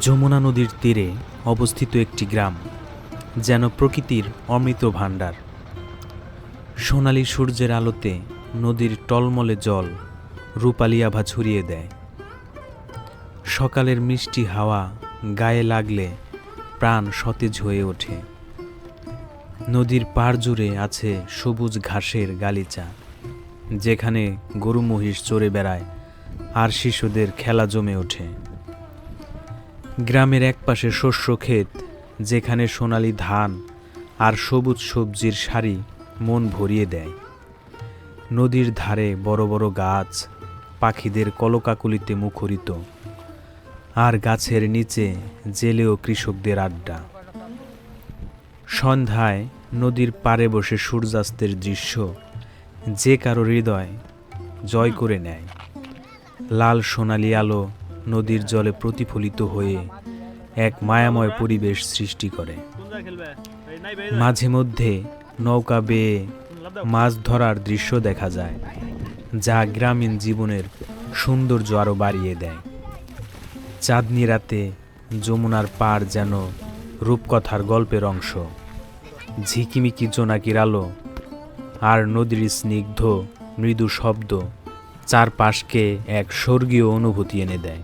যমুনা নদীর তীরে অবস্থিত একটি গ্রাম, যেন প্রকৃতির অমৃত ভাণ্ডার। সোনালি সূর্যের আলোতে নদীর টলমলে জল রূপালি আভা ছড়িয়ে দেয়। সকালের মিষ্টি হাওয়া গায়ে লাগলে প্রাণ সতেজ হয়ে ওঠে। নদীর পাড় জুড়ে আছে সবুজ ঘাসের গালিচা, যেখানে গরু মহিষ চড়ে বেড়ায় আর শিশুদের খেলা জমে ওঠে। গ্রামের একপাশে শস্য ক্ষেত, যেখানে সোনালি ধান আর সবুজ সবজির সারি মন ভরিয়ে দেয়। নদীর ধারে বড় বড় গাছ পাখিদের কলকাকুলিতে মুখরিত আর গাছের নিচে জেলে ও কৃষকদের আড্ডা। সন্ধ্যায় নদীর পাড়ে বসে সূর্যাস্তের দৃশ্য যে কারও হৃদয় জয় করে নেয়। লাল সোনালি আলো নদীর জলে প্রতিফলিত হয়ে এক মায়াময় পরিবেশ সৃষ্টি করে। মাঝে মধ্যে নৌকা বেয়ে মাছ ধরার দৃশ্য দেখা যায়, যা গ্রামীণ জীবনের সৌন্দর্য আরও বাড়িয়ে দেয়। চাঁদনি রাতে যমুনার পাড় যেন রূপকথার গল্পের অংশ। ঝিকিমিকি জোনাকির আলো আর নদীর স্নিগ্ধ মৃদু শব্দ চারপাশকে এক স্বর্গীয় অনুভূতি এনে দেয়।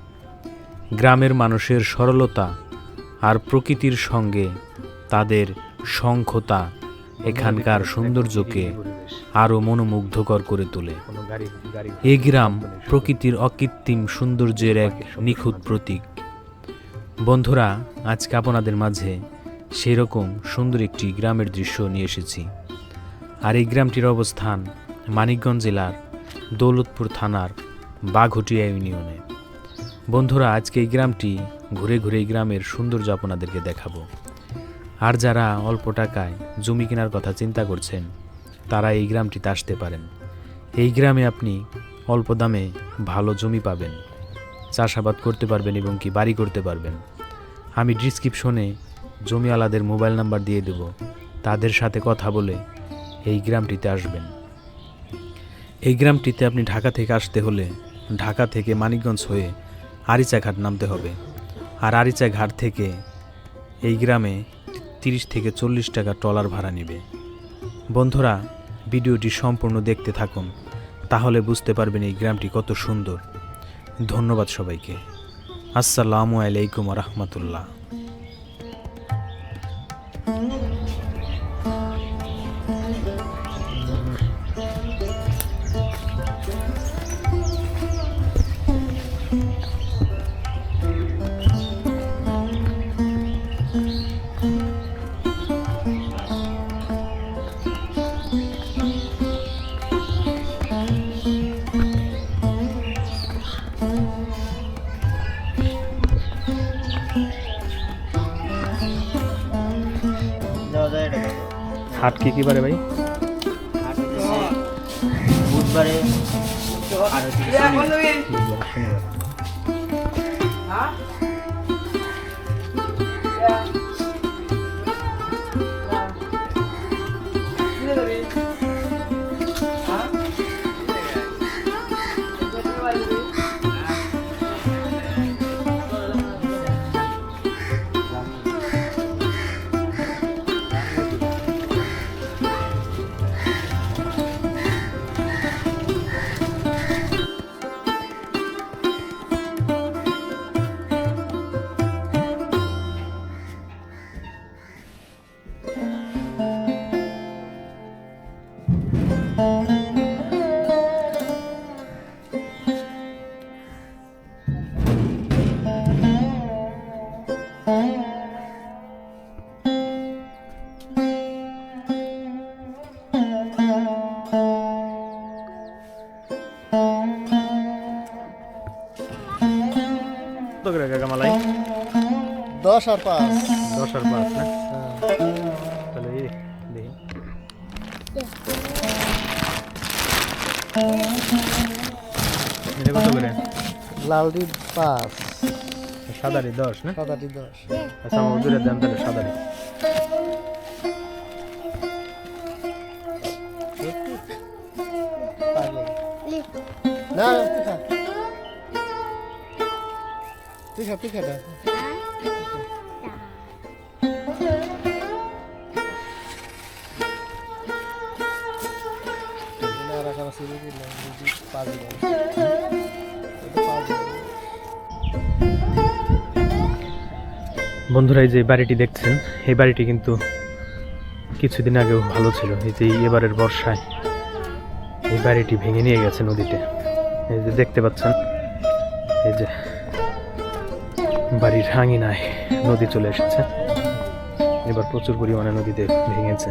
গ্রামের মানুষের সরলতা আর প্রকৃতির সঙ্গে তাদের সংখ্যতা এখানকার সৌন্দর্যকে আরও মনোমুগ্ধকর করে তোলে। এই গ্রাম প্রকৃতির অকৃত্রিম সৌন্দর্যের এক নিখুঁত প্রতীক। বন্ধুরা, আজকে আপনাদের মাঝে সেরকম সুন্দর একটি গ্রামের দৃশ্য নিয়ে এসেছি। আর এই গ্রামটির অবস্থান মানিকগঞ্জ জেলার দৌলতপুর থানার বাঘটিয়া ইউনিয়নে। বন্ধুরা, আজকে এই গ্রামটি ঘুরে ঘুরে এই গ্রামের সৌন্দর্য আপনাদেরকে দেখাবো। আর যারা অল্প টাকায় জমি কেনার কথা চিন্তা করছেন, তারা এই গ্রামটিতে আসতে পারেন। এই গ্রামে আপনি অল্প দামে ভালো জমি পাবেন, চাষাবাদ করতে পারবেন এবং কি বাড়ি করতে পারবেন। আমি ডিসক্রিপশনে জমিওয়ালাদের মোবাইল নাম্বার দিয়ে দেব, তাদের সাথে কথা বলে এই গ্রামটিতে আসবেন। এই গ্রামটিতে আপনি ঢাকা থেকে আসতে হলে ঢাকা থেকে মানিকগঞ্জ হয়ে আরিচা ঘাট নামতে হবে। আর আরিচা ঘাট থেকে এই গ্রামে তিরিশ থেকে চল্লিশ টাকা ট্রলার ভাড়া নেবে। বন্ধুরা, ভিডিওটি সম্পূর্ণ দেখতে থাকুন, তাহলে বুঝতে পারবেন এই গ্রামটি কত সুন্দর। ধন্যবাদ সবাইকে। আসসালামু আলাইকুম রহমতুল্লাহ। হাট কি কি পারে ভাই বুধবারে আর শনিবার। দশ আর পাঁচ। দশ আর পাঁচ না? তাহলে এই দেখি। এটা কত করে? লালটি পাঁচ। সাদারি দশ না? সাদাটি দশ। আচ্ছা আমার দুটো দাম তাহলে সাদারি। না তুই খা। তুই পিখা যদি বন্ধুরা, এই যে বাড়িটি দেখছেন, এই বাড়িটি কিন্তু কিছুদিন আগেও ভালো ছিল। এই যে এবারের বর্ষায় এই বাড়িটি ভেঙে নিয়ে গেছে নদীতে। এই যে দেখতে পাচ্ছেন, এই যে বাড়ির আঙিনায় নদী চলে এসেছে। এবার প্রচুর পরিমাণে নদীতে ভেঙেছে।